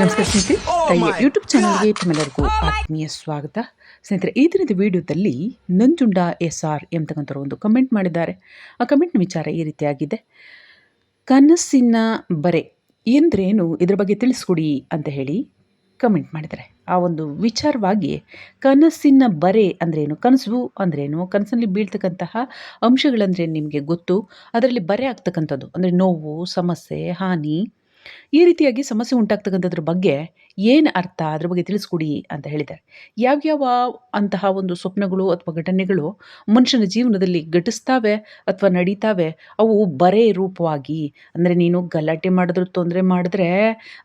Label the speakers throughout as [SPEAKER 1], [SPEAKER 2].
[SPEAKER 1] ನಮಸ್ಕಾರ ಸ್ನೇಹಿತರೆ. ತಾಯಿಯ ಯೂಟ್ಯೂಬ್ ಚಾನಲ್ಗೆ ತಮ್ಮೆಲ್ಲರಿಗೂ ಆತ್ಮೀಯ ಸ್ವಾಗತ. ಸ್ನೇಹಿತರೆ ಈ ದಿನದ ವಿಡಿಯೋದಲ್ಲಿ ನಂಜುಂಡ ಎಸ್ ಆರ್ ಎಂಬತಕ್ಕಂಥವ್ರು ಒಂದು ಕಮೆಂಟ್ ಮಾಡಿದ್ದಾರೆ. ಆ ಕಮೆಂಟ್ನ ವಿಚಾರ ಈ ರೀತಿಯಾಗಿದೆ. ಕನಸಿನ ಬರೆ ಎಂದ್ರೇನು? ಇದ್ರ ಬಗ್ಗೆ ತಿಳಿಸ್ಕೊಡಿ ಅಂತ ಹೇಳಿ ಕಮೆಂಟ್ ಮಾಡಿದ್ದಾರೆ. ಆ ಒಂದು ವಿಚಾರವಾಗಿ ಕನಸಿನ ಬರೆ ಅಂದ್ರೇನು? ಕನಸು ಅಂದ್ರೇನು? ಕನಸಲ್ಲಿ ಬೀಳ್ತಕ್ಕಂತಹ ಅಂಶಗಳಂದ್ರೆ ನಿಮಗೆ ಗೊತ್ತು? ಅದರಲ್ಲಿ ಬರೆ ಆಗ್ತಕ್ಕಂಥದ್ದು ಅಂದರೆ ನೋವು ಸಮಸ್ಯೆ ಹಾನಿ ಈ ರೀತಿಯಾಗಿ ಸಮಸ್ಯೆ ಉಂಟಾಗ್ತಕ್ಕಂಥದ್ರ ಬಗ್ಗೆ ಏನು ಅರ್ಥ? ಅದ್ರ ಬಗ್ಗೆ ತಿಳಿಸ್ಕೊಡಿ ಅಂತ ಹೇಳಿದ್ದಾರೆ. ಯಾವ್ಯಾವ ಅಂತಹ ಒಂದು ಸ್ವಪ್ನಗಳು ಅಥವಾ ಘಟನೆಗಳು ಮನುಷ್ಯನ ಜೀವನದಲ್ಲಿ ಘಟಿಸ್ತಾವೆ ಅಥವಾ ನಡೀತಾವೆ? ಅವು ಬರೇ ರೂಪವಾಗಿ, ಅಂದರೆ ನೀನು ಗಲಾಟೆ ಮಾಡಿದ್ರು ತೊಂದರೆ ಮಾಡಿದ್ರೆ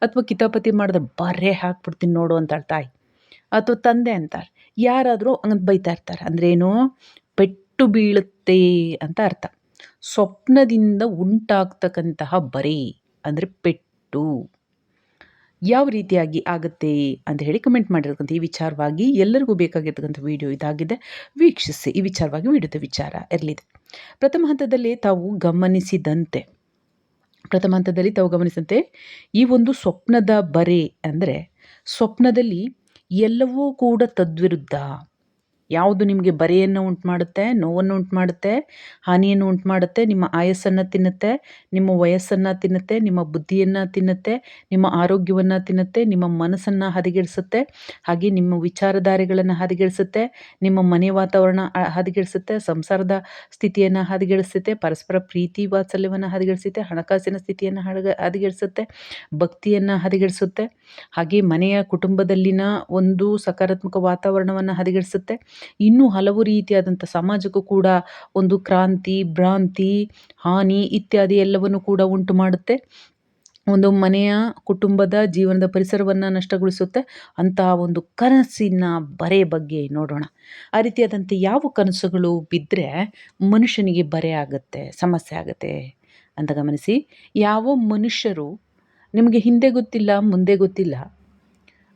[SPEAKER 1] ಅಥವಾ ಕಿತಾಪತಿ ಮಾಡಿದ್ರೆ ಬರೇ ಹಾಕ್ಬಿಡ್ತೀನಿ ನೋಡು ಅಂತಾಳೆ ತಾಯಿ. ಅಥವಾ ತಂದೆ ಅಂತಾರೆ ಯಾರಾದರೂ ಹಂಗಂತ ಬೈತಾ ಇರ್ತಾರೆ. ಅಂದ್ರೇನು ಪೆಟ್ಟು ಬೀಳುತ್ತೆ ಅಂತ ಅರ್ಥ. ಸ್ವಪ್ನದಿಂದ ಉಂಟಾಗ್ತಕ್ಕಂತಹ ಬರೀ, ಅಂದರೆ ಪೆಟ್ಟು ಯಾವ ರೀತಿಯಾಗಿ ಆಗುತ್ತೆ ಅಂತ ಹೇಳಿ ಕಮೆಂಟ್ ಮಾಡಿರ್ತಕ್ಕಂಥ ಈ ವಿಚಾರವಾಗಿ ಎಲ್ಲರಿಗೂ ಬೇಕಾಗಿರ್ತಕ್ಕಂಥ ವಿಡಿಯೋ ಇದಾಗಿದೆ. ವೀಕ್ಷಿಸಿ ಈ ವಿಚಾರವಾಗಿ ವಿಡಿಯೋದ ವಿಚಾರ ಇರಲಿದೆ. ಪ್ರಥಮ ಹಂತದಲ್ಲಿ ತಾವು ಗಮನಿಸಿದಂತೆ, ಪ್ರಥಮ ಹಂತದಲ್ಲಿ ತಾವು ಗಮನಿಸಿದಂತೆ ಈ ಒಂದು ಸ್ವಪ್ನದ ಬರೆ ಅಂದರೆ ಸ್ವಪ್ನದಲ್ಲಿ ಎಲ್ಲವೂ ಕೂಡ ತದ್ವಿರುದ್ಧ. ಯಾವುದು ನಿಮಗೆ ಬರೆಯನ್ನು ಉಂಟು ಮಾಡುತ್ತೆ ನೋವನ್ನು ಉಂಟು ಮಾಡುತ್ತೆ ಹಾನಿಯನ್ನು ಉಂಟು ಮಾಡುತ್ತೆ ನಿಮ್ಮ ಆಯಸ್ಸನ್ನು ತಿನ್ನುತ್ತೆ, ನಿಮ್ಮ ವಯಸ್ಸನ್ನು ತಿನ್ನುತ್ತೆ, ನಿಮ್ಮ ಬುದ್ಧಿಯನ್ನು ತಿನ್ನುತ್ತೆ, ನಿಮ್ಮ ಆರೋಗ್ಯವನ್ನು ತಿನ್ನುತ್ತೆ, ನಿಮ್ಮ ಮನಸ್ಸನ್ನು ಹದಗೆಡಿಸುತ್ತೆ, ಹಾಗೆ ನಿಮ್ಮ ವಿಚಾರಧಾರೆಗಳನ್ನು ಹದಗೆಡಿಸುತ್ತೆ, ನಿಮ್ಮ ಮನೆ ವಾತಾವರಣ ಹದಗೆಡಿಸುತ್ತೆ, ಸಂಸಾರದ ಸ್ಥಿತಿಯನ್ನು ಹದಗೆಡಿಸುತ್ತೆ, ಪರಸ್ಪರ ಪ್ರೀತಿ ವಾತ್ಸಲ್ಯವನ್ನು ಹದಗೆಡಿಸುತ್ತೆ, ಹಣಕಾಸಿನ ಸ್ಥಿತಿಯನ್ನು ಹಡಗ, ಹದಗೆಡಿಸುತ್ತೆ, ಭಕ್ತಿಯನ್ನು ಹದಗೆಡಿಸುತ್ತೆ, ಹಾಗೆ ಮನೆಯ ಕುಟುಂಬದಲ್ಲಿನ ಒಂದು ಸಕಾರಾತ್ಮಕ ವಾತಾವರಣವನ್ನು ಹದಗೆಡಿಸುತ್ತೆ. ಇನ್ನೂ ಹಲವು ರೀತಿಯಾದಂಥ ಸಮಾಜಕ್ಕೂ ಕೂಡ ಒಂದು ಕ್ರಾಂತಿ, ಭ್ರಾಂತಿ, ಹಾನಿ ಇತ್ಯಾದಿ ಎಲ್ಲವನ್ನು ಕೂಡ ಉಂಟು ಮಾಡುತ್ತೆ. ಒಂದು ಮನೆಯ ಕುಟುಂಬದ ಜೀವನದ ಪರಿಸರವನ್ನು ನಷ್ಟಗೊಳಿಸುತ್ತೆ. ಅಂತಹ ಒಂದು ಕನಸಿನ ಬರೆ ಬಗ್ಗೆ ನೋಡೋಣ. ಆ ರೀತಿಯಾದಂಥ ಯಾವ ಕನಸುಗಳು ಬಿದ್ದರೆ ಮನುಷ್ಯನಿಗೆ ಬರೆ ಆಗುತ್ತೆ, ಸಮಸ್ಯೆ ಆಗುತ್ತೆ ಅಂತ ಗಮನಿಸಿ. ಯಾವ ಮನುಷ್ಯರು ನಿಮಗೆ ಹಿಂದೆ ಗೊತ್ತಿಲ್ಲ, ಮುಂದೆ ಗೊತ್ತಿಲ್ಲ,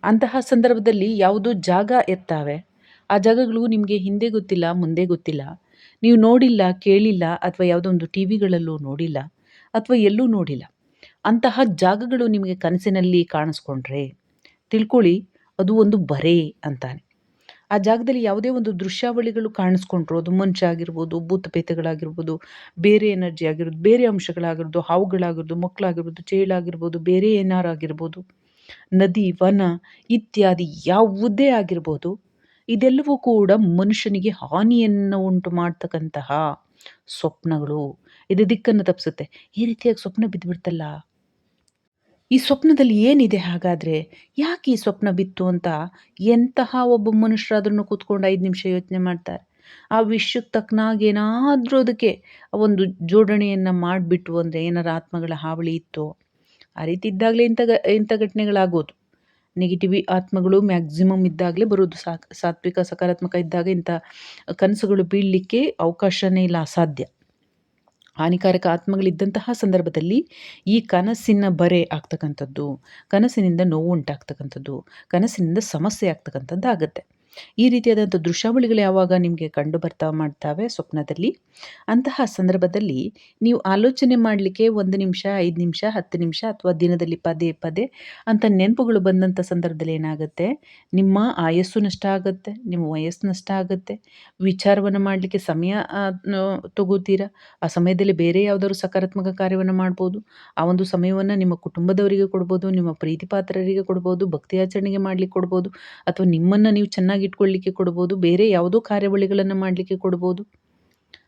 [SPEAKER 1] ಅಂತಹ ಸಂದರ್ಭದಲ್ಲಿ ಯಾವುದು ಜಾಗ ಇರ್ತಾವೆ ಆ ಜಾಗಗಳು ನಿಮಗೆ ಹಿಂದೆ ಗೊತ್ತಿಲ್ಲ, ಮುಂದೆ ಗೊತ್ತಿಲ್ಲ. ನೀವು ನೋಡಿಲ್ಲ, ಕೇಳಿಲ್ಲ ಅಥವಾ ಯಾವುದೋ ಒಂದು ಟಿ ವಿಗಳಲ್ಲೂ ನೋಡಿಲ್ಲ ಅಥವಾ ಎಲ್ಲೂ ನೋಡಿಲ್ಲ. ಅಂತಹ ಜಾಗಗಳು ನಿಮಗೆ ಕನಸಿನಲ್ಲಿ ಕಾಣಿಸ್ಕೊಂಡ್ರೆ ತಿಳ್ಕೊಳ್ಳಿ, ಅದು ಒಂದು ಬರೆ ಅಂತಾನೆ. ಆ ಜಾಗದಲ್ಲಿ ಯಾವುದೇ ಒಂದು ದೃಶ್ಯಾವಳಿಗಳು ಕಾಣಿಸ್ಕೊಂಡ್ರು, ಅದು ಮನುಷ್ಯ ಆಗಿರ್ಬೋದು, ಭೂತಪೇತಗಳಾಗಿರ್ಬೋದು, ಬೇರೆ ಎನರ್ಜಿ ಆಗಿರ್ಬೋದು, ಬೇರೆ ಅಂಶಗಳಾಗಿರ್ಬೋದು, ಹಾವುಗಳಾಗಿರ್ಬೋದು, ಮಕ್ಕಳಾಗಿರ್ಬೋದು, ಚೇಳಾಗಿರ್ಬೋದು, ಬೇರೆ ಏನಾರಾಗಿರ್ಬೋದು, ನದಿ, ವನ ಇತ್ಯಾದಿ ಯಾವುದೇ ಆಗಿರ್ಬೋದು ಇದೆಲ್ಲವೂ ಕೂಡ ಮನುಷ್ಯನಿಗೆ ಹಾನಿಯನ್ನು ಉಂಟು ಮಾಡ್ತಕ್ಕಂತಹ ಸ್ವಪ್ನಗಳು. ಇದು ದಿಕ್ಕನ್ನು ತಪ್ಪಿಸುತ್ತೆ. ಈ ರೀತಿಯಾಗಿ ಸ್ವಪ್ನ ಬಿದ್ದುಬಿಡ್ತಲ್ಲ ಈ ಸ್ವಪ್ನದಲ್ಲಿ ಏನಿದೆ ಹಾಗಾದರೆ? ಯಾಕೆ ಈ ಸ್ವಪ್ನ ಬಿತ್ತು ಅಂತ ಎಂತಹ ಒಬ್ಬ ಮನುಷ್ಯರಾದ್ರೂ ಕೂತ್ಕೊಂಡು ಐದು ನಿಮಿಷ ಯೋಚನೆ ಮಾಡ್ತಾರೆ. ಆ ವಿಷಯಕ್ಕೆ ತಕ್ಕನಾಗಿ ಏನಾದರೂ ಅದಕ್ಕೆ ಒಂದು ಜೋಡಣೆಯನ್ನು ಮಾಡಿಬಿಟ್ಟು ಅಂದರೆ ಏನಾರ ಆತ್ಮಗಳ ಹಾವಳಿ ಇತ್ತು? ಆ ರೀತಿ ಇದ್ದಾಗಲೇ ಇಂಥ ಇಂಥ ಘಟನೆಗಳಾಗೋದು. ನೆಗೆಟಿವ್ ಆತ್ಮಗಳು ಮ್ಯಾಕ್ಸಿಮಮ್ ಇದ್ದಾಗಲೇ ಬರೋದು ಸಾಕ್ ಸಾತ್ವಿಕ ಸಕಾರಾತ್ಮಕ ಇದ್ದಾಗ ಇಂಥ ಕನಸುಗಳು ಬೀಳಲಿಕ್ಕೆ ಅವಕಾಶವೇ ಇಲ್ಲ, ಅಸಾಧ್ಯ. ಹಾನಿಕಾರಕ ಆತ್ಮಗಳಿದ್ದಂತಹ ಸಂದರ್ಭದಲ್ಲಿ ಈ ಕನಸಿನ ಬರೆ ಆಗ್ತಕ್ಕಂಥದ್ದು, ಕನಸಿನಿಂದ ನೋವು ಉಂಟಾಗ್ತಕ್ಕಂಥದ್ದು, ಕನಸಿನಿಂದ ಸಮಸ್ಯೆ ಆಗ್ತಕ್ಕಂಥದ್ದು ಆಗುತ್ತೆ ಈ ರೀತಿಯಾದಂಥ ದೃಶ್ಯಾವಳಿಗಳು ಯಾವಾಗ ನಿಮಗೆ ಕಂಡು ಬರ್ತಾ ಮಾಡ್ತಾವೆ ಸ್ವಪ್ನದಲ್ಲಿ? ಅಂತಹ ಸಂದರ್ಭದಲ್ಲಿ ನೀವು ಆಲೋಚನೆ ಮಾಡಲಿಕ್ಕೆ ಒಂದು ನಿಮಿಷ, ಐದು ನಿಮಿಷ, ಹತ್ತು ನಿಮಿಷ ಅಥವಾ ದಿನದಲ್ಲಿ ಪದೇ ಪದೇ ಅಂತ ನೆನಪುಗಳು ಬಂದಂಥ ಸಂದರ್ಭದಲ್ಲಿ ಏನಾಗುತ್ತೆ? ನಿಮ್ಮ ಆಯಸ್ಸು ನಷ್ಟ ಆಗುತ್ತೆ, ನಿಮ್ಮ ವಯಸ್ಸು ನಷ್ಟ ಆಗುತ್ತೆ. ವಿಚಾರವನ್ನು ಮಾಡಲಿಕ್ಕೆ ಸಮಯ ತಗೋತೀರಾ? ಆ ಸಮಯದಲ್ಲಿ ಬೇರೆ ಯಾವುದಾದ್ರು ಸಕಾರಾತ್ಮಕ ಕಾರ್ಯವನ್ನು ಮಾಡ್ಬೋದು. ಆ ಒಂದು ಸಮಯವನ್ನು ನಿಮ್ಮ ಕುಟುಂಬದವರಿಗೆ ಕೊಡ್ಬೋದು, ನಿಮ್ಮ ಪ್ರೀತಿ ಪಾತ್ರರಿಗೆ ಕೊಡ್ಬೋದು, ಭಕ್ತಿ ಆಚರಣೆಗೆ ಮಾಡಲಿಕ್ಕೆ ಕೊಡ್ಬೋದು ಅಥವಾ ನಿಮ್ಮನ್ನು ನೀವು ಚೆನ್ನಾಗಿ ಇಟ್ಕೊಳ್ಳಿಕ್ಕೆ ಕೊಡ್ಬೋದು, ಬೇರೆ ಯಾವುದೋ ಕಾರ್ಯವಳಿಗಳನ್ನು ಮಾಡಲಿಕ್ಕೆ ಕೊಡ್ಬೋದು.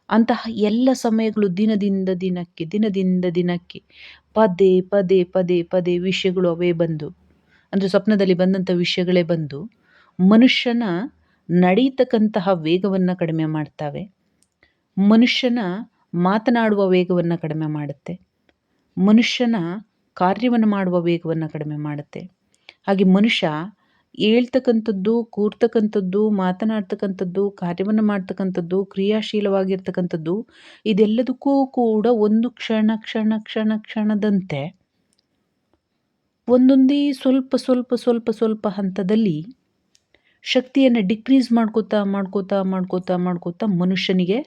[SPEAKER 1] ಅಂತಹ ಎಲ್ಲ ಸಮಯಗಳು ದಿನದಿಂದ ದಿನಕ್ಕೆ ದಿನದಿಂದ ದಿನಕ್ಕೆ ಪದೇ ಪದೇ ಪದೇ ಪದೇ ವಿಷಯಗಳು ಅವೇ ಬಂದು, ಅಂದರೆ ಸ್ವಪ್ನದಲ್ಲಿ ಬಂದಂಥ ವಿಷಯಗಳೇ ಬಂದು ಮನುಷ್ಯನ ನಡೀತಕ್ಕಂತಹ ವೇಗವನ್ನು ಕಡಿಮೆ ಮಾಡ್ತವೆ. ಮನುಷ್ಯನ ಮಾತನಾಡುವ ವೇಗವನ್ನು ಕಡಿಮೆ ಮಾಡುತ್ತೆ. ಮನುಷ್ಯನ ಕಾರ್ಯವನ್ನು ಮಾಡುವ ವೇಗವನ್ನು ಕಡಿಮೆ ಮಾಡುತ್ತೆ. ಹಾಗೆ ಮನುಷ್ಯ ಹೇಳ್ತಕ್ಕಂಥದ್ದು, ಕೂರ್ತಕ್ಕಂಥದ್ದು, ಮಾತನಾಡ್ತಕ್ಕಂಥದ್ದು, ಕಾರ್ಯವನ್ನು ಮಾಡ್ತಕ್ಕಂಥದ್ದು, ಕ್ರಿಯಾಶೀಲವಾಗಿರ್ತಕ್ಕಂಥದ್ದು, ಇದೆಲ್ಲದಕ್ಕೂ ಕೂಡ ಒಂದು ಕ್ಷಣ ಕ್ಷಣ ಕ್ಷಣ, ಕ್ಷಣದಂತೆ ಒಂದೊಂದೇ ಸ್ವಲ್ಪ ಸ್ವಲ್ಪ ಸ್ವಲ್ಪ ಸ್ವಲ್ಪ ಹಂತದಲ್ಲಿ ಶಕ್ತಿಯನ್ನು ಡಿಕ್ರೀಸ್ ಮಾಡ್ಕೋತಾ ಮಾಡ್ಕೋತಾ ಮಾಡ್ಕೋತಾ ಮಾಡ್ಕೋತಾ ಮನುಷ್ಯನಿಗೆ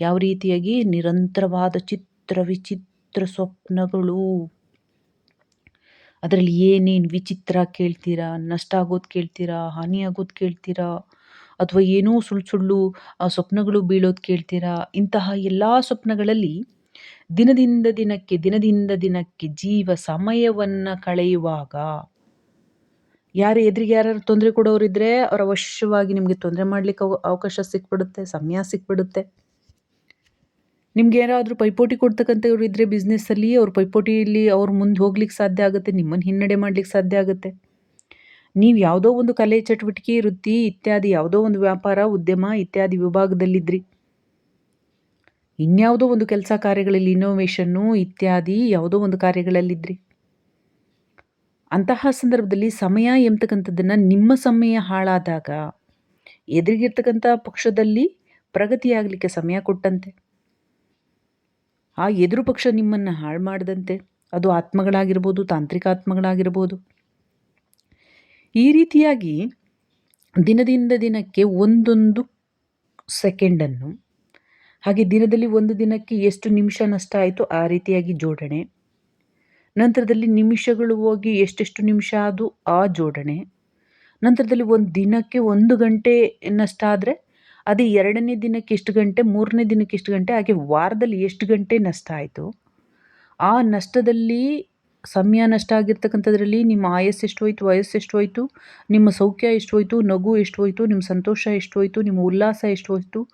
[SPEAKER 1] ಯಾವ ರೀತಿಯಾಗಿ ನಿರಂತರವಾದ ಚಿತ್ರ ವಿಚಿತ್ರ ಸ್ವಪ್ನಗಳು ಅದರಲ್ಲಿ ಏನೇನು ವಿಚಿತ್ರ ಕೇಳ್ತೀರಾ, ನಷ್ಟ ಆಗೋದು ಕೇಳ್ತೀರಾ, ಹಾನಿ ಆಗೋದು ಕೇಳ್ತೀರಾ, ಅಥವಾ ಏನೋ ಸುಳ್ಳು ಸುಳ್ಳು ಸ್ವಪ್ನಗಳು ಬೀಳೋದು ಕೇಳ್ತೀರಾ, ಇಂತಹ ಎಲ್ಲ ಸ್ವಪ್ನಗಳಲ್ಲಿ ದಿನದಿಂದ ದಿನಕ್ಕೆ ದಿನದಿಂದ ದಿನಕ್ಕೆ ಜೀವ ಸಮಯವನ್ನು ಕಳೆಯುವಾಗ ಯಾರು ಎದುರಿಗೆ ಯಾರು ತೊಂದರೆ ಕೊಡೋರಿದ್ರೆ ಅವರ ಅವಶ್ಯವಾಗಿ ನಿಮಗೆ ತೊಂದರೆ ಮಾಡಲಿಕ್ಕೆ ಅವಕಾಶ ಸಿಕ್ಬಿಡುತ್ತೆ, ಸಮಯ ಸಿಕ್ಬಿಡುತ್ತೆ. ನಿಮ್ಗೆ ಯಾರಾದರೂ ಪೈಪೋಟಿ ಕೊಡ್ತಕ್ಕಂಥವ್ರು ಇದ್ದರೆ ಬಿಸ್ನೆಸ್ಸಲ್ಲಿ ಅವ್ರ ಪೈಪೋಟಿಯಲ್ಲಿ ಅವ್ರು ಮುಂದೆ ಹೋಗ್ಲಿಕ್ಕೆ ಸಾಧ್ಯ ಆಗುತ್ತೆ ನಿಮ್ಮನ್ನು ಹಿನ್ನಡೆ ಮಾಡ್ಲಿಕ್ಕೆ ಸಾಧ್ಯ ಆಗುತ್ತೆ. ನೀವು ಯಾವುದೋ ಒಂದು ಕಲೆ ಚಟುವಟಿಕೆ, ವೃತ್ತಿ ಇತ್ಯಾದಿ, ಯಾವುದೋ ಒಂದು ವ್ಯಾಪಾರ, ಉದ್ಯಮ ಇತ್ಯಾದಿ ವಿಭಾಗದಲ್ಲಿದ್ರಿ. ಇನ್ಯಾವುದೋ ಒಂದು ಕೆಲಸ ಕಾರ್ಯಗಳಲ್ಲಿ ಇನ್ನೋವೇಷನ್ನು ಇತ್ಯಾದಿ ಯಾವುದೋ ಒಂದು ಕಾರ್ಯಗಳಲ್ಲಿದ್ರಿ. ಅಂತಹ ಸಂದರ್ಭದಲ್ಲಿ ಸಮಯ ಎಂಬತಕ್ಕಂಥದ್ದನ್ನು ನಿಮ್ಮ ಸಮಯ ಹಾಳಾದಾಗ ಎದುರಿಗಿರ್ತಕ್ಕಂಥ ಪಕ್ಷದಲ್ಲಿ ಪ್ರಗತಿಯಾಗಲಿಕ್ಕೆ ಸಮಯ ಕೊಟ್ಟಂತೆ. ಆ ಎದುರು ಪಕ್ಷ ನಿಮ್ಮನ್ನು ಹಾಳು ಮಾಡದಂತೆ. ಅದು ಆತ್ಮಗಳಾಗಿರ್ಬೋದು, ತಾಂತ್ರಿಕ ಆತ್ಮಗಳಾಗಿರ್ಬೋದು. ಈ ರೀತಿಯಾಗಿ ದಿನದಿಂದ ದಿನಕ್ಕೆ ಒಂದೊಂದು ಸೆಕೆಂಡನ್ನು, ಹಾಗೆ ದಿನದಲ್ಲಿ ಒಂದು ದಿನಕ್ಕೆ ಎಷ್ಟು ನಿಮಿಷ ನಷ್ಟ ಆಯಿತು ಆ ರೀತಿಯಾಗಿ ಜೋಡಣೆ. ನಂತರದಲ್ಲಿ ನಿಮಿಷಗಳು ಹೋಗಿ ಎಷ್ಟೆಷ್ಟು ನಿಮಿಷ ಅದು ಆ ಜೋಡಣೆ. ನಂತರದಲ್ಲಿ ಒಂದು ದಿನಕ್ಕೆ ಒಂದು ಗಂಟೆ ನಷ್ಟ ಆದರೆ ಅದೇ ಎರಡನೇ ದಿನಕ್ಕೆ ಎಷ್ಟು ಗಂಟೆ, ಮೂರನೇ ದಿನಕ್ಕೆ ಎಷ್ಟು ಗಂಟೆ, ಹಾಗೆ ವಾರದಲ್ಲಿ ಎಷ್ಟು ಗಂಟೆ ನಷ್ಟ ಆಯಿತು. ಆ ನಷ್ಟದಲ್ಲಿ ಸಮಯ ನಷ್ಟ ಆಗಿರ್ತಕ್ಕಂಥದ್ರಲ್ಲಿ ನಿಮ್ಮ ಆಯಸ್ಸು ಎಷ್ಟು ಹೋಯಿತು, ವಯಸ್ಸು ಎಷ್ಟು ಹೋಯಿತು, ನಿಮ್ಮ ಸೌಖ್ಯ ಎಷ್ಟು ಹೋಯಿತು, ನಗು ಎಷ್ಟು ಹೋಯಿತು, ನಿಮ್ಮ ಸಂತೋಷ ಎಷ್ಟು ಹೋಯಿತು, ನಿಮ್ಮ ಉಲ್ಲಾಸ ಎಷ್ಟು ಹೋಯಿತು,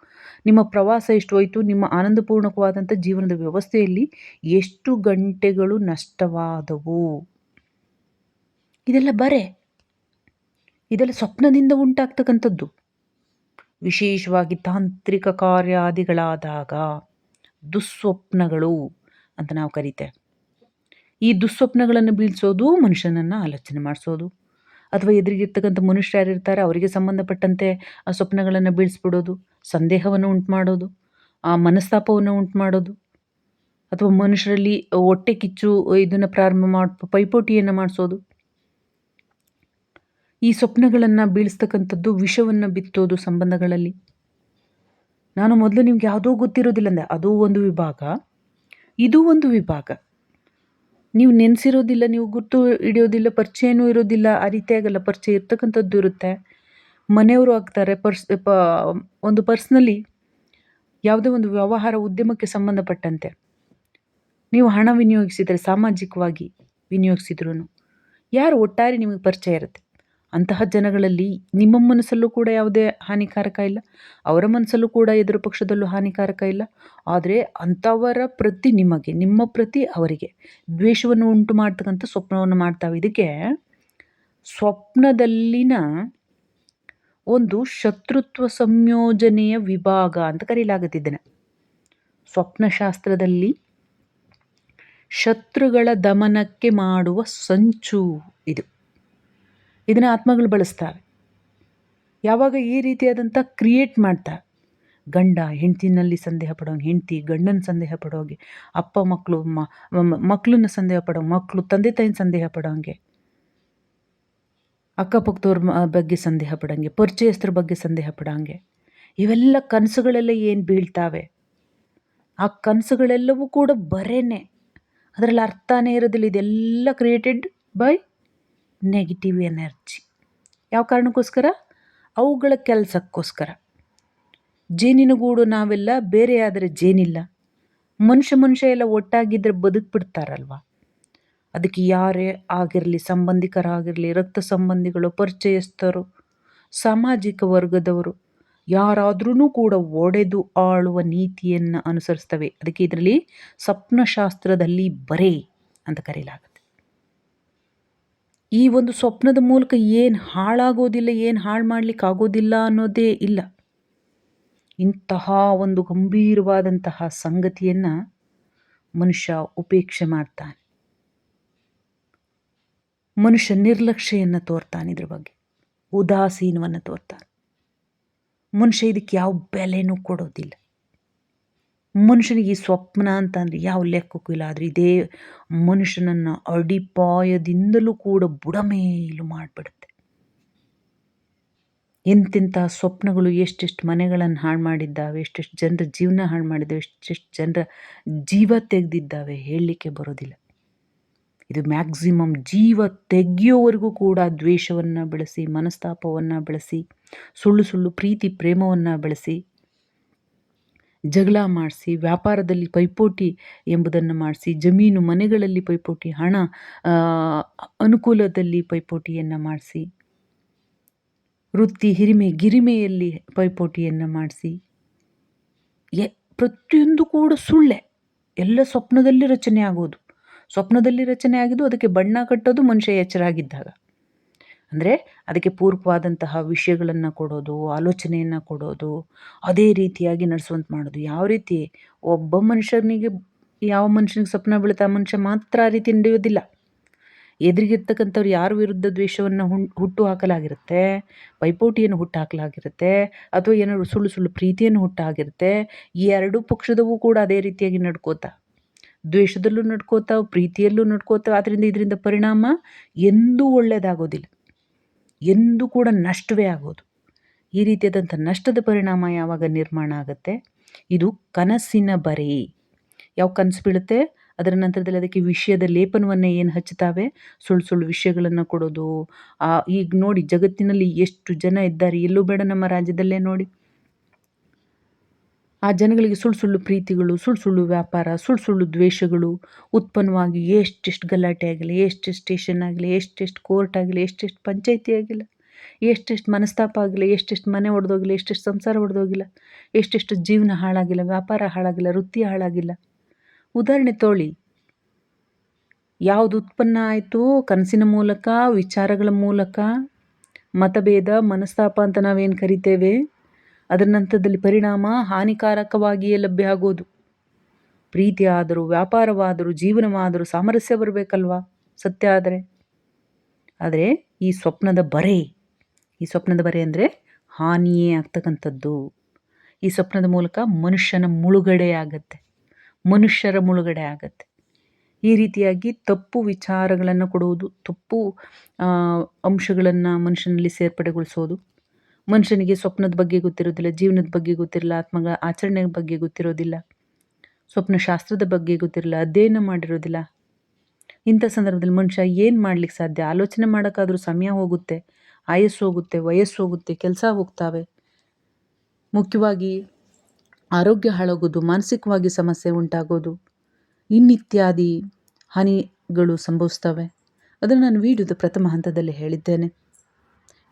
[SPEAKER 1] ನಿಮ್ಮ ಪ್ರವಾಸ ಎಷ್ಟು ಹೋಯಿತು, ನಿಮ್ಮ ಆನಂದಪೂರ್ಣಕವಾದಂಥ ಜೀವನದ ವ್ಯವಸ್ಥೆಯಲ್ಲಿ ಎಷ್ಟು ಗಂಟೆಗಳು ನಷ್ಟವಾದವು. ಇದೆಲ್ಲ ಬರೆ. ಇದೆಲ್ಲ ಸ್ವಪ್ನದಿಂದ ಉಂಟಾಗ್ತಕ್ಕಂಥದ್ದು. ವಿಶೇಷವಾಗಿ ತಾಂತ್ರಿಕ ಕಾರ್ಯಾದಿಗಳಾದಾಗ ದುಸ್ವಪ್ನಗಳು ಅಂತ ನಾವು ಕರಿತೇವೆ ಈ ದುಸ್ವಪ್ನಗಳನ್ನು ಬೀಳಿಸೋದು ಮನುಷ್ಯನನ್ನು ಆಲೋಚನೆ ಮಾಡಿಸೋದು. ಅಥವಾ ಎದುರಿಗಿರ್ತಕ್ಕಂಥ ಮನುಷ್ಯ ಯಾರಿರ್ತಾರೆ ಅವರಿಗೆ ಸಂಬಂಧಪಟ್ಟಂತೆ ಆ ಸ್ವಪ್ನಗಳನ್ನು ಬೀಳಿಸ್ಬಿಡೋದು, ಸಂದೇಹವನ್ನು ಉಂಟು ಮಾಡೋದು ಆ ಮನಸ್ತಾಪವನ್ನು ಉಂಟು ಮಾಡೋದು ಅಥವಾ ಮನುಷ್ಯರಲ್ಲಿ ಹೊಟ್ಟೆ ಕಿಚ್ಚು ಇದನ್ನು ಪ್ರಾರಂಭ ಮಾಡಿ ಪೈಪೋಟಿಯನ್ನು ಮಾಡಿಸೋದು. ಈ ಸ್ವಪ್ನಗಳನ್ನು ಬೀಳಿಸ್ತಕ್ಕಂಥದ್ದು ವಿಷವನ್ನು ಬಿತ್ತೋದು ಸಂಬಂಧಗಳಲ್ಲಿ. ನಾನು ಮೊದಲು ನಿಮ್ಗೆ ಯಾವುದೋ ಗೊತ್ತಿರೋದಿಲ್ಲ ಅಂದೆ ಅದೂ ಒಂದು ವಿಭಾಗ, ಇದೂ ಒಂದು ವಿಭಾಗ. ನೀವು ನೆನೆಸಿರೋದಿಲ್ಲ, ನೀವು ಗುರುತು ಹಿಡಿಯೋದಿಲ್ಲ, ಪರಿಚಯನೂ ಇರೋದಿಲ್ಲ, ಆ ರೀತಿಯಾಗಲ್ಲ ಪರಿಚಯ ಇರ್ತಕ್ಕಂಥದ್ದು ಇರುತ್ತೆ. ಮನೆಯವರು ಆಗ್ತಾರೆ, ಪರ್ಸ್, ಪ, ಒಂದು ಪರ್ಸ್ನಲಿ ಯಾವುದೇ ಒಂದು ವ್ಯವಹಾರ ಉದ್ಯಮಕ್ಕೆ ಸಂಬಂಧಪಟ್ಟಂತೆ. ನೀವು ಹಣ ವಿನಿಯೋಗಿಸಿದರೆ, ಸಾಮಾಜಿಕವಾಗಿ ವಿನಿಯೋಗಿಸಿದ್ರು ಯಾರು ಒಟ್ಟಾರೆ ನಿಮಗೆ ಪರಿಚಯ ಇರುತ್ತೆ? ಅಂತಹ ಜನಗಳಲ್ಲಿ ನಿಮ್ಮ ಮನಸ್ಸಲ್ಲೂ ಕೂಡ ಯಾವುದೇ ಹಾನಿಕಾರಕ ಇಲ್ಲ. ಅವರ ಮನಸ್ಸಲ್ಲೂ ಕೂಡ ಎದುರು ಪಕ್ಷದಲ್ಲೂ ಹಾನಿಕಾರಕ ಇಲ್ಲ. ಆದರೆ ಅಂಥವರ ಪ್ರತಿ ನಿಮಗೆ, ನಿಮ್ಮ ಪ್ರತಿ ಅವರಿಗೆ ದ್ವೇಷವನ್ನು ಉಂಟು ಮಾಡ್ತಕ್ಕಂಥ ಸ್ವಪ್ನವನ್ನು ಮಾಡ್ತಾವೆ. ಇದಕ್ಕೆ ಸ್ವಪ್ನದಲ್ಲಿನ ಒಂದು ಶತ್ರುತ್ವ ಸಂಯೋಜನೆಯ ವಿಭಾಗ ಅಂತ ಕರೀಲಾಗುತ್ತಿದ್ದೇನೆ. ಸ್ವಪ್ನಶಾಸ್ತ್ರದಲ್ಲಿ ಶತ್ರುಗಳ ದಮನಕ್ಕೆ ಮಾಡುವ ಸಂಚು ಇದು. ಇದನ್ನು ಆತ್ಮಗಳು ಬಳಸ್ತಾವೆ. ಯಾವಾಗ ಈ ರೀತಿಯಾದಂಥ ಕ್ರಿಯೇಟ್ ಮಾಡ್ತಾ ಗಂಡ ಹೆಂಡ್ತಿನಲ್ಲಿ ಸಂದೇಹ ಪಡೋಂಗೆ ಹೆಂಡತಿ, ಗಂಡನ ಸಂದೇಹ ಪಡೋಂಗೆ, ಅಪ್ಪ ಮಕ್ಕಳು ಮಕ್ಕಳನ್ನ ಸಂದೇಹ ಪಡೋಂಗೆ ಮಕ್ಕಳು ತಂದೆ ತಾಯಿನ ಸಂದೇಹ ಪಡೋಂಗೆ, ಅಕ್ಕಪಕ್ಕದವ್ರ ಬಗ್ಗೆ ಸಂದೇಹ ಪಡೋಂಗೆ, ಪರಿಚಯಸ್ಥರ ಬಗ್ಗೆ ಸಂದೇಹ ಪಡೋಂಗೆ, ಇವೆಲ್ಲ ಕನಸುಗಳೆಲ್ಲ ಏನು ಬೀಳ್ತಾವೆ? ಆ ಕನಸುಗಳೆಲ್ಲವೂ ಕೂಡ ಬರೇನೆ. ಅದರಲ್ಲಿ ಅರ್ಥನೇ ಇರೋದಿಲ್ಲ. ಇದೆಲ್ಲ ಕ್ರಿಯೇಟೆಡ್ ಬೈ ನೆಗೆಟಿವ್ ಎನರ್ಜಿ ಯಾವ ಕಾರಣಕ್ಕೋಸ್ಕರ? ಅವುಗಳ ಕೆಲಸಕ್ಕೋಸ್ಕರ. ಜೇನಿನ ಗೂಡು ನಾವೆಲ್ಲ ಬೇರೆ ಆದರೆ ಜೇನಿಲ್ಲ. ಮನುಷ್ಯ ಮನುಷ್ಯ ಎಲ್ಲ ಒಟ್ಟಾಗಿದ್ದರೆ ಬದುಕ್ಬಿಡ್ತಾರಲ್ವ? ಅದಕ್ಕೆ ಯಾರೇ ಆಗಿರಲಿ, ಸಂಬಂಧಿಕರಾಗಿರಲಿ, ರಕ್ತ ಸಂಬಂಧಿಗಳು, ಪರಿಚಯಸ್ಥರು, ಸಾಮಾಜಿಕ ವರ್ಗದವರು ಯಾರಾದ್ರೂ ಕೂಡ ಒಡೆದು ಆಳುವ ನೀತಿಯನ್ನು ಅನುಸರಿಸ್ತವೆ. ಅದಕ್ಕೆ ಇದರಲ್ಲಿ ಸ್ವಪ್ನಶಾಸ್ತ್ರದಲ್ಲಿ ಬರೇ ಅಂತ ಕರೆಯಲಾಗುತ್ತೆ ಈ ಒಂದು ಸ್ವಪ್ನದ ಮೂಲಕ ಏನು ಹಾಳಾಗೋದಿಲ್ಲ, ಏನು ಹಾಳು ಮಾಡಲಿಕ್ಕೆ ಆಗೋದಿಲ್ಲ ಅನ್ನೋದೇ ಇಲ್ಲ. ಇಂತಹ ಒಂದು ಗಂಭೀರವಾದಂತಹ ಸಂಗತಿಯನ್ನು ಮನುಷ್ಯ ಉಪೇಕ್ಷೆ ಮಾಡ್ತಾನೆ. ಮನುಷ್ಯ ನಿರ್ಲಕ್ಷ್ಯೆಯನ್ನು ತೋರ್ತಾನೆ ಇದ್ರ ಬಗ್ಗೆ, ಉದಾಸೀನವನ್ನು ತೋರ್ತಾನೆ. ಮನುಷ್ಯ ಇದಕ್ಕೆ ಯಾವ ಬೆಲೆನೂ ಕೊಡೋದಿಲ್ಲ. ಮನುಷ್ಯನಿಗೆ ಈ ಸ್ವಪ್ನ ಅಂತಂದರೆ ಯಾವ ಲೆಕ್ಕಕ್ಕೂ ಇಲ್ಲ. ಆದರೆ ಇದೇ ಮನುಷ್ಯನನ್ನು ಅಡಿಪಾಯದಿಂದಲೂ ಕೂಡ ಬುಡಮೇಲು ಮಾಡಿಬಿಡುತ್ತೆ. ಎಂತೆಂಥ ಸ್ವಪ್ನಗಳು, ಎಷ್ಟೆಷ್ಟು ಮನೆಗಳನ್ನು ಹಾಳು ಮಾಡಿದ್ದಾವೆ, ಎಷ್ಟೆಷ್ಟು ಜನರ ಜೀವನ ಹಾಳು ಮಾಡಿದ್ದಾವೆ, ಎಷ್ಟೆಷ್ಟು ಜನರ ಜೀವ ತೆಗೆದಿದ್ದಾವೆ ಹೇಳಲಿಕ್ಕೆ ಬರೋದಿಲ್ಲ. ಇದು ಮ್ಯಾಕ್ಸಿಮಮ್ ಜೀವ ತೆಗೆಯೋವರೆಗೂ ಕೂಡ ದ್ವೇಷವನ್ನು ಬೆಳೆಸಿ, ಮನಸ್ತಾಪವನ್ನು ಬೆಳೆಸಿ, ಸುಳ್ಳು ಸುಳ್ಳು, ಪ್ರೀತಿ, ಪ್ರೇಮವನ್ನು ಬೆಳೆಸಿ ಜಗಳ ಮಾಡಿಸಿ, ವ್ಯಾಪಾರದಲ್ಲಿ ಪೈಪೋಟಿ ಎಂಬುದನ್ನು ಮಾಡಿಸಿ, ಜಮೀನು ಮನೆಗಳಲ್ಲಿ ಪೈಪೋಟಿ, ಹಣ ಅನುಕೂಲದಲ್ಲಿ ಪೈಪೋಟಿಯನ್ನು ಮಾಡಿಸಿ, ವೃತ್ತಿ ಹಿರಿಮೆ, ಗಿರಿಮೆಯಲ್ಲಿ ಪೈಪೋಟಿಯನ್ನು ಮಾಡಿಸಿ, ಎ, ಪ್ರತಿಯೊಂದು ಕೂಡ ಸುಳ್ಳೆ. ಎಲ್ಲ ಸ್ವಪ್ನದಲ್ಲಿ ರಚನೆ ಆಗೋದು. ಸ್ವಪ್ನದಲ್ಲಿ ರಚನೆ ಆಗಿದ್ದು ಅದಕ್ಕೆ ಬಣ್ಣ ಕಟ್ಟೋದು ಮನುಷ್ಯ ಎಚ್ಚರ ಆಗಿದ್ದಾಗ ಅಂದರೆ ಅದಕ್ಕೆ ಪೂರ್ವವಾದಂತಹ ವಿಷಯಗಳನ್ನು ಕೊಡೋದು, ಆಲೋಚನೆಯನ್ನು ಕೊಡೋದು, ಅದೇ ರೀತಿಯಾಗಿ ನಡೆಸುವಂತೆ ಮಾಡೋದು. ಯಾವ ರೀತಿ? ಒಬ್ಬ ಮನುಷ್ಯನಿಗೆ ಯಾವ ಮನುಷ್ಯನಿಗೆ ಸ್ವಪ್ನ ಬೀಳುತ್ತೆ ಆ ಮನುಷ್ಯ ಮಾತ್ರ ಆ ರೀತಿ ನಡೆಯೋದಿಲ್ಲ. ಎದುರಿಗಿರ್ತಕ್ಕಂಥವ್ರು ಯಾರ ವಿರುದ್ಧ ದ್ವೇಷವನ್ನು ಹುಟ್ಟು ಹಾಕಲಾಗಿರುತ್ತೆ? ಪೈಪೋಟಿಯನ್ನು ಹುಟ್ಟು ಹಾಕಲಾಗಿರುತ್ತೆ? ಅಥವಾ ಏನಾದ್ರು ಸುಳ್ಳು ಸುಳ್ಳು ಪ್ರೀತಿಯನ್ನು ಹುಟ್ಟು ಹಾಕಿರುತ್ತೆ? ಈ ಎರಡೂ ಪಕ್ಷದವೂ ಕೂಡ ಅದೇ ರೀತಿಯಾಗಿ ನಡ್ಕೋತಾ. ದ್ವೇಷದಲ್ಲೂ ನಡ್ಕೋತಾವೆ ಪ್ರೀತಿಯಲ್ಲೂ ನಡ್ಕೋತಾವೆ ಆದ್ದರಿಂದ ಇದರಿಂದ ಪರಿಣಾಮ ಎಂದೂ ಒಳ್ಳೆಯದಾಗೋದಿಲ್ಲ ಎಂದೂ ಕೂಡ ನಷ್ಟವೇ ಆಗೋದು. ಈ ರೀತಿಯಾದಂಥ ನಷ್ಟದ ಪರಿಣಾಮ ಯಾವಾಗ ನಿರ್ಮಾಣ ಆಗುತ್ತೆ? ಇದು ಕನಸಿನ ಬರೆ. ಯಾವ ಕನಸು ಬೀಳುತ್ತೆ? ಅದರ ನಂತರದಲ್ಲಿ ಅದಕ್ಕೆ ವಿಷಯದ ಲೇಪನವನ್ನು ಏನು ಹಚ್ಚುತ್ತಾವೆ? ಸುಳ್ಳು ಸುಳ್ಳು ವಿಷಯಗಳನ್ನು ಕೊಡೋದು. ಈಗ ನೋಡಿ ಜಗತ್ತಿನಲ್ಲಿ ಎಷ್ಟು ಜನ ಇದ್ದಾರೆ ಎಲ್ಲೂ ಬೇಡ ನಮ್ಮ ರಾಜ್ಯದಲ್ಲೇ ನೋಡಿ. ಆ ಜನಗಳಿಗೆ ಸುಳ್ಳು ಸುಳ್ಳು ಪ್ರೀತಿಗಳು, ಸುಳ್ಳು ಸುಳ್ಳು ವ್ಯಾಪಾರ, ಸುಳ್ಳು ಸುಳ್ಳು ದ್ವೇಷಗಳು ಉತ್ಪನ್ನವಾಗಿ ಎಷ್ಟೆಷ್ಟು ಗಲಾಟೆ ಆಗಲಿ ಎಷ್ಟೆಷ್ಟು ಸ್ಟೇಷನ್ ಆಗಲಿ ಎಷ್ಟೆಷ್ಟು ಕೋರ್ಟ್ ಆಗಲಿ ಎಷ್ಟೆಷ್ಟು ಪಂಚಾಯಿತಿ ಆಗಿಲ್ಲ, ಎಷ್ಟೆಷ್ಟು ಮನಸ್ತಾಪ ಆಗಲಿ ಎಷ್ಟೆಷ್ಟು ಮನೆ ಒಡೆದೋಗಿಲ್ಲ, ಎಷ್ಟೆಷ್ಟು ಸಂಸಾರ ಒಡೆದೋಗಿಲ್ಲ, ಎಷ್ಟೆಷ್ಟು ಜೀವನ ಹಾಳಾಗಿಲ್ಲ, ವ್ಯಾಪಾರ ಹಾಳಾಗಿಲ್ಲ, ವೃತ್ತಿ ಹಾಳಾಗಿಲ್ಲ. ಉದಾಹರಣೆ ತೋಳಿ. ಯಾವುದು ಉತ್ಪನ್ನ ಆಯಿತು ಕನಸಿನ ಮೂಲಕ, ವಿಚಾರಗಳ ಮೂಲಕ, ಮತಭೇದ, ಮನಸ್ತಾಪ ಅಂತ ನಾವೇನು ಕರಿತೇವೆ? ಅದರ ನಂತರದಲ್ಲಿ ಪರಿಣಾಮ ಹಾನಿಕಾರಕವಾಗಿಯೇ ಲಭ್ಯ ಆಗೋದು ಪ್ರೀತಿ ಆದರೂ ವ್ಯಾಪಾರವಾದರೂ, ಜೀವನವಾದರೂ ಸಾಮರಸ್ಯ ಬರಬೇಕಲ್ವಾ? ಸತ್ಯ ಆದರೆ. ಆದರೆ ಈ ಸ್ವಪ್ನದ ಬರೆ, ಈ ಸ್ವಪ್ನದ ಬರೆ ಅಂದರೆ ಹಾನಿಯೇ ಆಗ್ತಕ್ಕಂಥದ್ದು. ಈ ಸ್ವಪ್ನದ ಮೂಲಕ ಮನುಷ್ಯನ ಮುಳುಗಡೆ ಆಗತ್ತೆ. ಮನುಷ್ಯರ ಮುಳುಗಡೆ ಆಗತ್ತೆ. ಈ ರೀತಿಯಾಗಿ ತಪ್ಪು ವಿಚಾರಗಳನ್ನು ಕೊಡುವುದು, ತಪ್ಪು ಅಂಶಗಳನ್ನು ಮನುಷ್ಯನಲ್ಲಿ ಸೇರ್ಪಡೆಗೊಳಿಸೋದು ಮನುಷ್ಯನಿಗೆ ಸ್ವಪ್ನದ ಬಗ್ಗೆ ಗೊತ್ತಿರೋದಿಲ್ಲ, ಜೀವನದ ಬಗ್ಗೆ ಗೊತ್ತಿರಲ್ಲ, ಆತ್ಮಗಳ ಆಚರಣೆ ಬಗ್ಗೆ ಗೊತ್ತಿರೋದಿಲ್ಲ ಸ್ವಪ್ನ ಶಾಸ್ತ್ರದ ಬಗ್ಗೆ ಗೊತ್ತಿರಲ್ಲ, ಅಧ್ಯಯನ ಮಾಡಿರೋದಿಲ್ಲ. ಇಂಥ ಸಂದರ್ಭದಲ್ಲಿ ಮನುಷ್ಯ ಏನು ಮಾಡ್ಲಿಕ್ಕೆ ಸಾಧ್ಯ? ಆಲೋಚನೆ ಮಾಡೋಕ್ಕಾದರೂ ಸಮಯ ಹೋಗುತ್ತೆ, ಆಯಸ್ಸು ಹೋಗುತ್ತೆ, ವಯಸ್ಸು ಹೋಗುತ್ತೆ, ಕೆಲಸ ಹೋಗ್ತಾವೆ. ಮುಖ್ಯವಾಗಿ ಆರೋಗ್ಯ ಹಾಳಾಗೋದು, ಮಾನಸಿಕವಾಗಿ ಸಮಸ್ಯೆ ಉಂಟಾಗೋದು, ಇನ್ನಿತ್ಯಾದಿ ಹಾನಿಗಳು ಸಂಭವಿಸ್ತವೆ. ಅದನ್ನು ನಾನು ವೀಡಿಯೋದ ಪ್ರಥಮ ಹಂತದಲ್ಲಿ ಹೇಳಿದ್ದೇನೆ.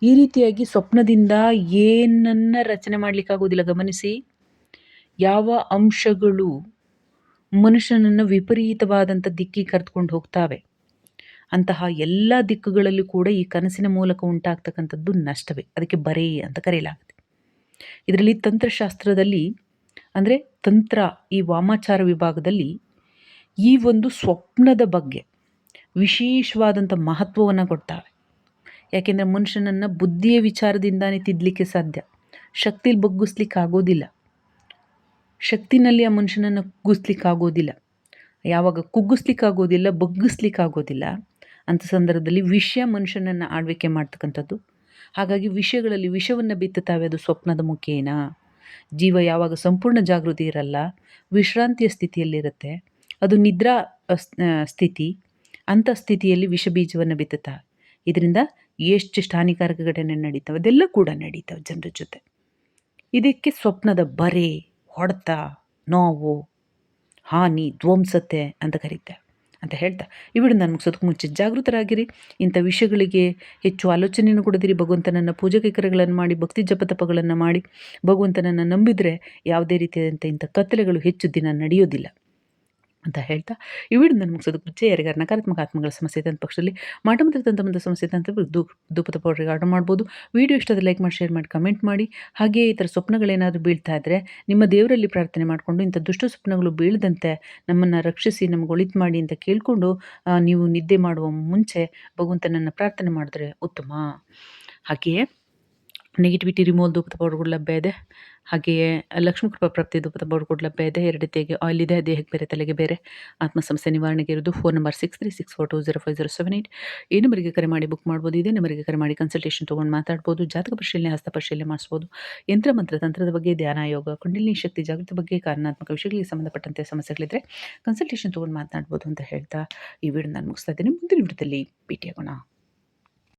[SPEAKER 1] ಈ ರೀತಿಯಾಗಿ ಸ್ವಪ್ನದಿಂದ ಏನನ್ನ ರಚನೆ ಮಾಡಲಿಕ್ಕಾಗೋದಿಲ್ಲ ಗಮನಿಸಿ. ಯಾವ ಅಂಶಗಳು ಮನುಷ್ಯನನ್ನು ವಿಪರೀತವಾದಂಥ ದಿಕ್ಕಿಗೆ ಕರೆದುಕೊಂಡು ಹೋಗ್ತಾವೆ, ಅಂತಹ ಎಲ್ಲ ದಿಕ್ಕುಗಳಲ್ಲಿ ಕೂಡ ಈ ಕನಸಿನ ಮೂಲಕ ಉಂಟಾಗ್ತಕ್ಕಂಥದ್ದು ನಷ್ಟವೇ. ಅದಕ್ಕೆ ಬರೇ ಅಂತ ಕರೆಯಲಾಗುತ್ತೆ. ಇದರಲ್ಲಿ ತಂತ್ರಶಾಸ್ತ್ರದಲ್ಲಿ, ಅಂದರೆ ತಂತ್ರ ಈ ವಾಮಾಚಾರ ವಿಭಾಗದಲ್ಲಿ ಈ ಒಂದು ಸ್ವಪ್ನದ ಬಗ್ಗೆ ವಿಶೇಷವಾದಂಥ ಮಹತ್ವವನ್ನು ಕೊಡ್ತಾವೆ. ಯಾಕೆಂದರೆ ಮನುಷ್ಯನನ್ನು ಬುದ್ಧಿಯ ವಿಚಾರದಿಂದಾನೇ ತಿದ್ದಲಿಕ್ಕೆ ಸಾಧ್ಯ. ಶಕ್ತಿಲಿ ಬಗ್ಗಿಸ್ಲಿಕ್ಕೆ ಆಗೋದಿಲ್ಲ ಶಕ್ತಿನಲ್ಲಿ ಆ ಮನುಷ್ಯನನ್ನು ಕುಗ್ಗಿಸ್ಲಿಕ್ಕಾಗೋದಿಲ್ಲ ಯಾವಾಗ ಕುಗ್ಗಿಸ್ಲಿಕ್ಕಾಗೋದಿಲ್ಲ, ಬಗ್ಗಿಸ್ಲಿಕ್ಕಾಗೋದಿಲ್ಲ ಅಂಥ ಸಂದರ್ಭದಲ್ಲಿ ವಿಷಯ ಮನುಷ್ಯನನ್ನು ಆಳ್ವಿಕೆ ಮಾಡ್ತಕ್ಕಂಥದ್ದು. ಹಾಗಾಗಿ ವಿಷಯಗಳಲ್ಲಿ ವಿಷವನ್ನು ಬಿತ್ತುತ್ತಾವೆ ಅದು ಸ್ವಪ್ನದ ಮುಖೇನ? ಜೀವ ಯಾವಾಗ ಸಂಪೂರ್ಣ ಜಾಗೃತಿ ಇರಲ್ಲ, ವಿಶ್ರಾಂತಿಯ ಸ್ಥಿತಿಯಲ್ಲಿರುತ್ತೆ, ಅದು ನಿದ್ರಾ ಸ್ಥಿತಿ ಅಂಥ ಸ್ಥಿತಿಯಲ್ಲಿ ವಿಷ ಬೀಜವನ್ನು ಬಿತ್ತುತ್ತಾ? ಇದರಿಂದ ಎಷ್ಟೆಷ್ಟು ಹಾನಿಕಾರಕ ಘಟನೆ ನಡೀತಾವೆ, ಅದೆಲ್ಲ ಕೂಡ ನಡೀತಾವೆ ಜನರ ಜೊತೆ. ಇದಕ್ಕೆ ಸ್ವಪ್ನದ ಬರೆ, ಹೊಡೆತ, ನೋವು, ಹಾನಿ, ಧ್ವಂಸತೆ ಅಂತ ಕರೀತಾರೆ ಅಂತ ಹೇಳ್ತಾ. ಈ ನನಗೆ ನಾನು ಮುಗಿಸೋದಕ್ಕೆ ಮುಂಚೆ ಜಾಗೃತರಾಗಿರಿ. ಇಂಥ ವಿಷಯಗಳಿಗೆ ಹೆಚ್ಚು ಆಲೋಚನೆಯನ್ನು ಕೊಡದಿರಿ. ಭಗವಂತನನ್ನು ಪೂಜೆ ಮಾಡಿ, ಭಕ್ತಿ ಜಪತಪಗಳನ್ನು ಮಾಡಿ. ಭಗವಂತನನ್ನು ನಂಬಿದರೆ ಯಾವುದೇ ರೀತಿಯಾದಂಥ ಇಂಥ ಕತ್ತಲೆಗಳು ಹೆಚ್ಚು ದಿನ ನಡೆಯೋದಿಲ್ಲ. ಅಂತ ಹೇಳ್ತಾ, ಈ ವಿಡಿಯೋ ನಾನು ಮುಗಿಸೋದಕ್ಕೆ ನಕಾರಾತ್ಮಕ ಆತ್ಮಗಳ ಸಮಸ್ಯೆ ಇದ್ದಂಥ ಪಕ್ಷದಲ್ಲಿ ಮಾಟ ಒಂದು ಸಮಸ್ಯೆ ಇದ್ದಂಥ ಧೂಪದ ಪೌಡ್ರಿಗೆ ಆರ್ಡರ್ ಮಾಡ್ಬೋದು. ವಿಡಿಯೋ ಇಷ್ಟದ ಲೈಕ್ ಮಾಡಿ ಶೇರ್ ಮಾಡಿ ಕಮೆಂಟ್ ಮಾಡಿ. ಹಾಗೆಯೇ ಈ ಥರ ಸ್ವಪ್ನಗಳೇನಾದರೂ ಬೀಳ್ತಾ ಇದ್ದರೆ ನಿಮ್ಮ ದೇವರಲ್ಲಿ ಪ್ರಾರ್ಥನೆ ಮಾಡಿಕೊಂಡು ಇಂಥ ದುಷ್ಟ ಸ್ವಪ್ನಗಳು ಬೀಳದಂತೆ ನಮ್ಮನ್ನು ರಕ್ಷಿಸಿ, ನಮ್ಗೆ ಒಳಿತು ಮಾಡಿ ಅಂತ ಕೇಳಿಕೊಂಡು ನೀವು ನಿದ್ದೆ ಮಾಡುವ ಮುಂಚೆ ಭಗವಂತನನ್ನು ಪ್ರಾರ್ಥನೆ ಮಾಡಿದ್ರೆ ಉತ್ತಮ. ಹಾಗೆಯೇ ನೆಗೆಟಿವಿಟಿ ರಿಮೂವಲ್ ಧೂಪದ ಕೂಡ ಲಭ್ಯ ಇದೆ. ಹಾಗೆಯೇ ಲಕ್ಷ್ಮೀ ಕೃಪಾ ಪ್ರಾಪ್ತಿ ಧೂಪದ ಕೂಡ ಲಭ್ಯ ಇದೆ. ಎರಡು ರೀತಿಯಾಗಿ ಆಯಿಲ್ ಇದೆ, ದೇಹಕ್ಕೆ ಬೇರೆ, ತಲೆಗೆ ಬೇರೆ ಆತ್ಮ ಸಮಸ್ಯೆ ನಿವಾರಣೆಗೆ ಇರೋದು phone number six three six four two zero five zero seven eight ಈ ನಂಬರಿಗೆ ಕರೆ ಮಾಡಿ ಬುಕ್ ಮಾಡ್ಬೋದು. ಇದೇ ನಂಬರಿಗೆ ಕರೆ ಮಾಡಿ ಕನ್ಸಲ್ಟೇಷನ್ ತೊಗೊಂಡು ಮಾತಾಡ್ಬೋದು. ಜಾತಕ ಪರಿಶೀಲನೆ, ಹಸ್ತ ಪರಿಶೀಲನೆ ಮಾಡಿಸ್ಬೋದು. ಯಂತ್ರ, ಮಂತ್ರ, ತಂತ್ರದ ಬಗ್ಗೆ, ಧ್ಯಾನ, ಯೋಗ, ಕುಂಡಲಿನಿ ಶಕ್ತಿ, ಜಾಗೃತಿ ಬಗ್ಗೆ, ಕಾರಣಾತ್ಮಕ ವಿಷಯಗಳಿಗೆ ಸಂಬಂಧಪಟ್ಟಂತೆ ಸಮಸ್ಯೆಗಳಿದ್ರೆ ಕನ್ಸಲ್ಟೇಷನ್ ತೊಗೊಂಡು ಮಾತನಾಡ್ಬೋದು ಅಂತ ಹೇಳ್ತಾ ಈ ವಿಡಿಯೋ ನಾನು ಮುಗಿಸ್ತಾ ಇದ್ದೀನಿ. ಮುಂದಿನ ವಿಡಿಯೋದಲ್ಲಿ ಭೇಟಿಯಾಗೋಣ.